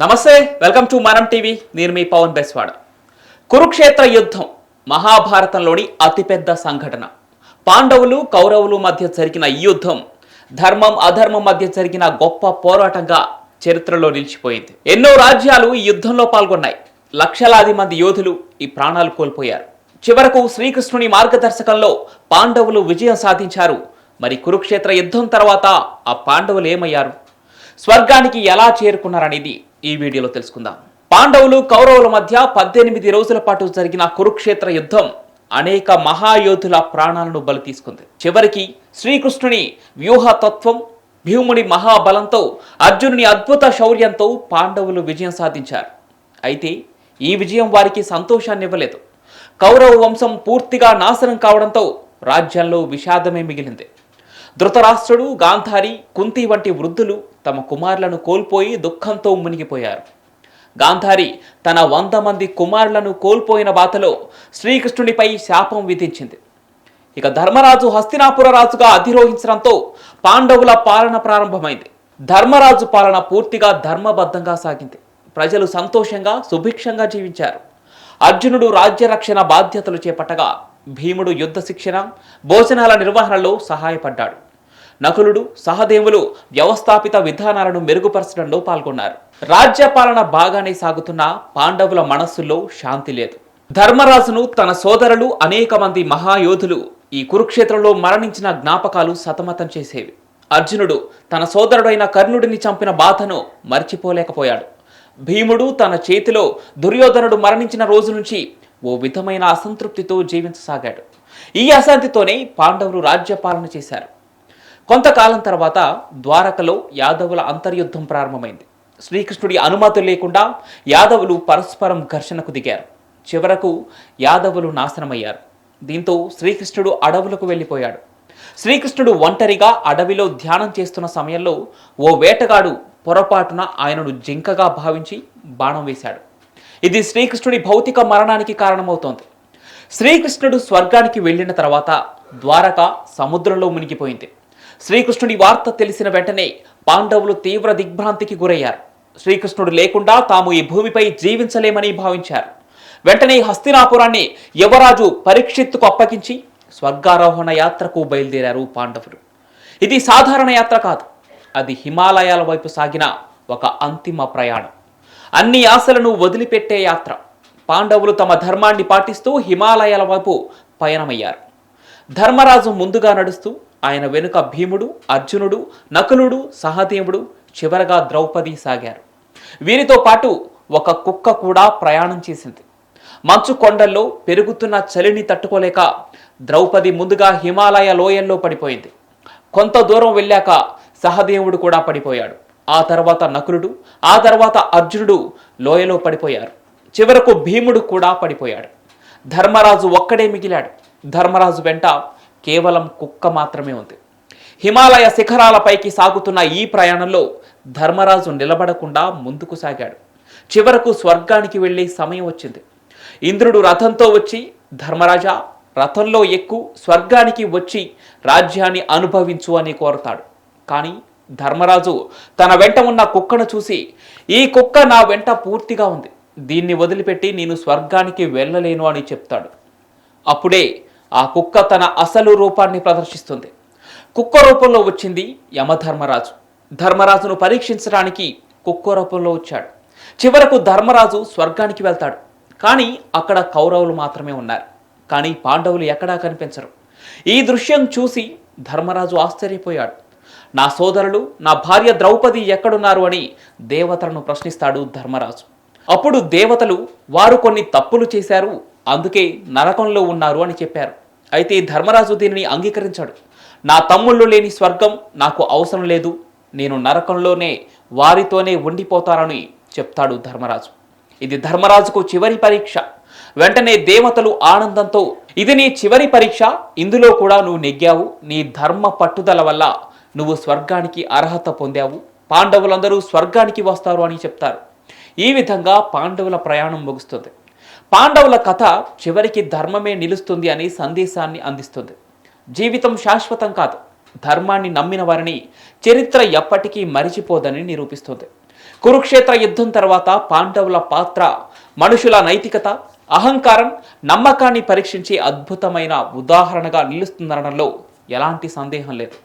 నమస్తే welcome to మనం TV. నేను మీ పవన్ బెస్వాడ. కురుక్షేత్ర యుద్ధం మహాభారతంలోని అతిపెద్ద సంఘటన. పాండవులు కౌరవులు మధ్య జరిగిన ఈ యుద్ధం ధర్మం అధర్మం మధ్య జరిగిన గొప్ప పోరాటంగా చరిత్రలో నిలిచిపోయింది. ఎన్నో రాజ్యాలు ఈ యుద్ధంలో పాల్గొన్నాయి. లక్షలాది మంది యోధులు ఈ ప్రాణాలు కోల్పోయారు. చివరకు శ్రీకృష్ణుని మార్గదర్శకంలో పాండవులు విజయం సాధించారు. మరి కురుక్షేత్ర యుద్ధం తర్వాత ఆ పాండవులు ఏమయ్యారు? స్వర్గానికి ఎలా చేరుకున్నారనేది ఈ వీడియోలో తెలుసుకుందాం. పాండవులు కౌరవుల మధ్య పద్దెనిమిది రోజుల పాటు జరిగిన కురుక్షేత్ర యుద్ధం అనేక మహాయోధుల ప్రాణాలను బలి తీసుకుంది. చివరికి శ్రీకృష్ణుని వ్యూహతత్వం భీముని మహాబలంతో అర్జునుని అద్భుత శౌర్యంతో పాండవులు విజయం సాధించారు. అయితే ఈ విజయం వారికి సంతోషాన్ని ఇవ్వలేదు. కౌరవ వంశం పూర్తిగా నాశనం కావడంతో రాజ్యంలో విషాదమే మిగిలింది. ధృతరాష్ట్రుడు గాంధారి కుంతి వంటి వృద్ధులు తమ కుమారులను కోల్పోయి దుఃఖంతో మునిగిపోయారు. గాంధారి తన వంద మంది కుమారులను కోల్పోయిన బాధలో శ్రీకృష్ణునిపై శాపం విధించింది. ఇక ధర్మరాజు హస్తినాపుర రాజుగా అధిరోహించడంతో పాండవుల పాలన ప్రారంభమైంది. ధర్మరాజు పాలన పూర్తిగా ధర్మబద్ధంగా సాగింది. ప్రజలు సంతోషంగా సుభిక్షంగా జీవించారు. అర్జునుడు రాజ్య రక్షణ బాధ్యతలు చేపట్టగా భీముడు యుద్ధ శిక్షణ భోజనాల నిర్వహణలో సహాయపడ్డాడు. నకులుడు సహదేవులు వ్యవస్థాపిత విధానాలను మెరుగుపరచడంలో పాల్గొన్నారు. రాజ్యపాలన బాగానే సాగుతున్న పాండవుల మనస్సులో శాంతి లేదు. ధర్మరాజును తన సోదరులు అనేక మంది మహాయోధులు ఈ కురుక్షేత్రంలో మరణించిన జ్ఞాపకాలు సతమతం చేసేవి. అర్జునుడు తన సోదరుడైన కర్ణుడిని చంపిన బాధను మర్చిపోలేకపోయాడు. భీముడు తన చేతిలో దుర్యోధనుడు మరణించిన రోజు నుంచి ఓ విధమైన అసంతృప్తితో జీవించసాగాడు. ఈ అశాంతితోనే పాండవులు రాజ్యపాలన చేశారు. కొంతకాలం తర్వాత ద్వారకలో యాదవుల అంతర్యుద్ధం ప్రారంభమైంది. శ్రీకృష్ణుడి అనుమతి లేకుండా యాదవులు పరస్పరం ఘర్షణకు దిగారు. చివరకు యాదవులు నాశనమయ్యారు. దీంతో శ్రీకృష్ణుడు అడవులకు వెళ్ళిపోయాడు. శ్రీకృష్ణుడు ఒంటరిగా అడవిలో ధ్యానం చేస్తున్న సమయంలో ఓ వేటగాడు పొరపాటున ఆయనను జింకగా భావించి బాణం వేశాడు. ఇది శ్రీకృష్ణుడి భౌతిక మరణానికి కారణమవుతోంది. శ్రీకృష్ణుడు స్వర్గానికి వెళ్ళిన తర్వాత ద్వారక సముద్రంలో మునిగిపోయింది. శ్రీకృష్ణుడి వార్త తెలిసిన వెంటనే పాండవులు తీవ్ర దిగ్భ్రాంతికి గురయ్యారు. శ్రీకృష్ణుడు లేకుండా తాము ఈ భూమిపై జీవించలేమని భావించారు. వెంటనే హస్తినాపురాన్ని యువరాజు పరీక్షిత్తుకు అప్పగించి స్వర్గారోహణ యాత్రకు బయలుదేరారు పాండవులు. ఇది సాధారణ యాత్ర కాదు. అది హిమాలయాల వైపు సాగిన ఒక అంతిమ ప్రయాణం. అన్ని ఆశలను వదిలిపెట్టే యాత్ర. పాండవులు తమ ధర్మాన్ని పాటిస్తూ హిమాలయాల వైపు పయనమయ్యారు. ధర్మరాజు ముందుగా నడుస్తూ ఆయన వెనుక భీముడు అర్జునుడు నకులుడు సహదేవుడు చివరగా ద్రౌపది సాగారు. వీరితో పాటు ఒక కుక్క కూడా ప్రయాణం చేసింది. మంచు కొండల్లో పెరుగుతున్న చలిని తట్టుకోలేక ద్రౌపది ముందుగా హిమాలయ లోయల్లో పడిపోయింది. కొంత దూరం వెళ్ళాక సహదేవుడు కూడా పడిపోయాడు. ఆ తర్వాత నకులుడు ఆ తర్వాత అర్జునుడు లోయలో పడిపోయారు. చివరకు భీముడు కూడా పడిపోయాడు. ధర్మరాజు ఒక్కడే మిగిలాడు. ధర్మరాజు వెంట కేవలం కుక్క మాత్రమే ఉంది. హిమాలయ శిఖరాలపైకి సాగుతున్న ఈ ప్రయాణంలో ధర్మరాజు నిలబడకుండా ముందుకు సాగాడు. చివరకు స్వర్గానికి వెళ్ళే సమయం వచ్చింది. ఇంద్రుడు రథంతో వచ్చి ధర్మరాజా రథంలో ఎక్కు స్వర్గానికి వచ్చి రాజ్యాన్ని అనుభవించు అని కోరతాడు. కానీ ధర్మరాజు తన వెంట ఉన్న కుక్కను చూసి ఈ కుక్క నా వెంట పూర్తిగా ఉంది. దీన్ని వదిలిపెట్టి నేను స్వర్గానికి వెళ్ళలేను అని చెప్తాడు. అప్పుడే ఆ కుక్క తన అసలు రూపాన్ని ప్రదర్శిస్తుంది. కుక్క రూపంలో వచ్చింది యమధర్మరాజు. ధర్మరాజును పరీక్షించడానికి కుక్క రూపంలో వచ్చాడు. చివరకు ధర్మరాజు స్వర్గానికి వెళ్తాడు. కానీ అక్కడ కౌరవులు మాత్రమే ఉన్నారు. కానీ పాండవులు ఎక్కడా కనిపించరు. ఈ దృశ్యం చూసి ధర్మరాజు ఆశ్చర్యపోయాడు. నా సోదరులు నా భార్య ద్రౌపది ఎక్కడున్నారు అని దేవతలను ప్రశ్నిస్తాడు ధర్మరాజు. అప్పుడు దేవతలు వారు కొన్ని తప్పులు చేశారు అందుకే నరకంలో ఉన్నారు అని చెప్పారు. అయితే ధర్మరాజు దీనిని అంగీకరించాడు. నా తమ్ముళ్ళు లేని స్వర్గం నాకు అవసరం లేదు. నేను నరకంలోనే వారితోనే ఉండిపోతానని చెప్తాడు ధర్మరాజు. ఇది ధర్మరాజుకు చివరి పరీక్ష. వెంటనే దేవతలు ఆనందంతో ఇది నీ చివరి పరీక్ష ఇందులో కూడా నువ్వు నెగ్గావు. నీ ధర్మ పట్టుదల వల్ల నువ్వు స్వర్గానికి అర్హత పొందావు. పాండవులందరూ స్వర్గానికి వస్తారు అని చెప్తారు. ఈ విధంగా పాండవుల ప్రయాణం ముగుస్తుంది. పాండవుల కథ చివరికి ధర్మమే నిలుస్తుంది అనే సందేశాన్ని అందిస్తుంది. జీవితం శాశ్వతం కాదు. ధర్మాన్ని నమ్మిన వారిని చరిత్ర ఎప్పటికీ మరిచిపోదని నిరూపిస్తుంది. కురుక్షేత్ర యుద్ధం తర్వాత పాండవుల పాత్ర మనుషుల నైతికత అహంకారం నమ్మకాన్ని పరీక్షించే అద్భుతమైన ఉదాహరణగా నిలుస్తుందనడంలో ఎలాంటి సందేహం లేదు.